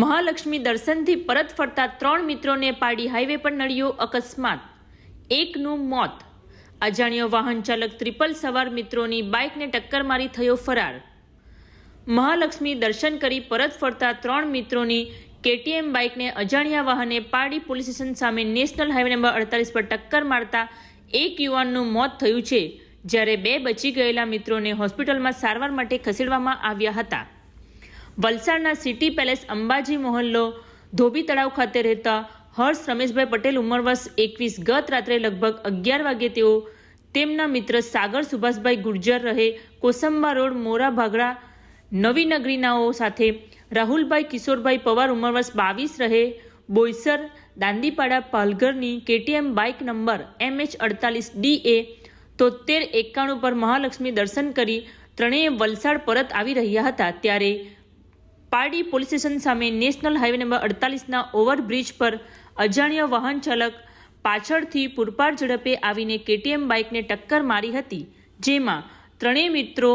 મહાલક્ષ્મી દર્શનથી પરત ફરતા ત્રણ મિત્રોને પાડી હાઈવે પર નડ્યો અકસ્માત. એકનું મોત. અજાણ્યો વાહન ચાલક ત્રિપલ સવાર મિત્રોની બાઇકને ટક્કર મારી થયો ફરાર. મહાલક્ષ્મી દર્શન કરી પરત ફરતા ત્રણ મિત્રોની કેટીએમ બાઇકને અજાણ્યા વાહને પાડી પોલીસ સ્ટેશન સામે નેશનલ હાઈવે નંબર અડતાલીસ પર ટક્કર મારતા એક યુવાનનું મોત થયું છે, જ્યારે બે બચી ગયેલા મિત્રોને હોસ્પિટલમાં સારવાર માટે ખસેડવામાં આવ્યા હતા. વલસાડના સિટી પેલેસ અંબાજી મોહલ્લો, ધોબી તળાવ ખાતે રહેતા હર્ષ રમેશભાઈ પટેલ ઉંમર વર્ષ એકવીસ, ગત રાત્રે લગભગ અગિયાર વાગે તેઓ તેમના મિત્ર સાગર સુભાષભાઈ ગુર્જર રહે કોસંબા રોડ, મોરા ભાગડા, નવી નગરીનાઓ સાથે રાહુલભાઈ કિશોરભાઈ પવાર ઉંમર વર્ષ બાવીસ રહે, બોઈસર દાંદીપાડા પાલઘરની કેટીએમ બાઇક નંબર એમએચ અડતાલીસ ડી એ તોતેર એકાણું પર મહાલક્ષ્મી દર્શન કરી ત્રણેય વલસાડ પરત આવી રહ્યા હતા. ત્યારે પારડી પોલીસ સ્ટેશન સામે નેશનલ હાઈવે નંબર અડતાલીસના ઓવરબ્રિજ પર અજાણ્યા વાહન ચાલક પાછળથી પૂરપાર ઝડપે આવીને કેટીએમ બાઇકને ટક્કર મારી હતી, જેમાં ત્રણેય મિત્રો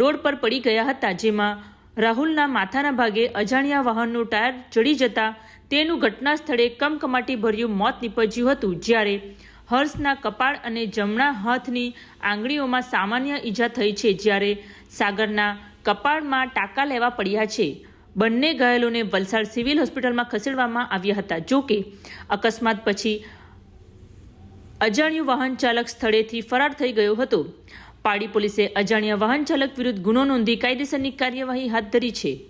રોડ પર પડી ગયા હતા, જેમાં રાહુલના માથાના ભાગે અજાણ્યા વાહનનું ટાયર ચડી જતા તેનું ઘટના સ્થળે કમકમાટી ભર્યું મોત નીપજ્યું હતું, જ્યારે હર્ષના કપાળ અને જમણા હાથની આંગળીઓમાં સામાન્ય ઈજા થઈ છે, જ્યારે સાગરના કપાળમાં ટાંકા લેવા પડ્યા છે. બંને ઘાયલોને વલસાડ સિવિલ હોસ્પિટલમાં ખસેડવામાં આવ્યા હતા. જો કે, અકસ્માત પછી અજાણ્યું વાહન ચાલક સ્થળેથી ફરાર થઈ ગયો હતો. પાડી પોલીસે અજાણ્યા વાહન ચાલક વિરુદ્ધ ગુનો નોંધી કાયદેસરની કાર્યવાહી હાથ ધરી છે.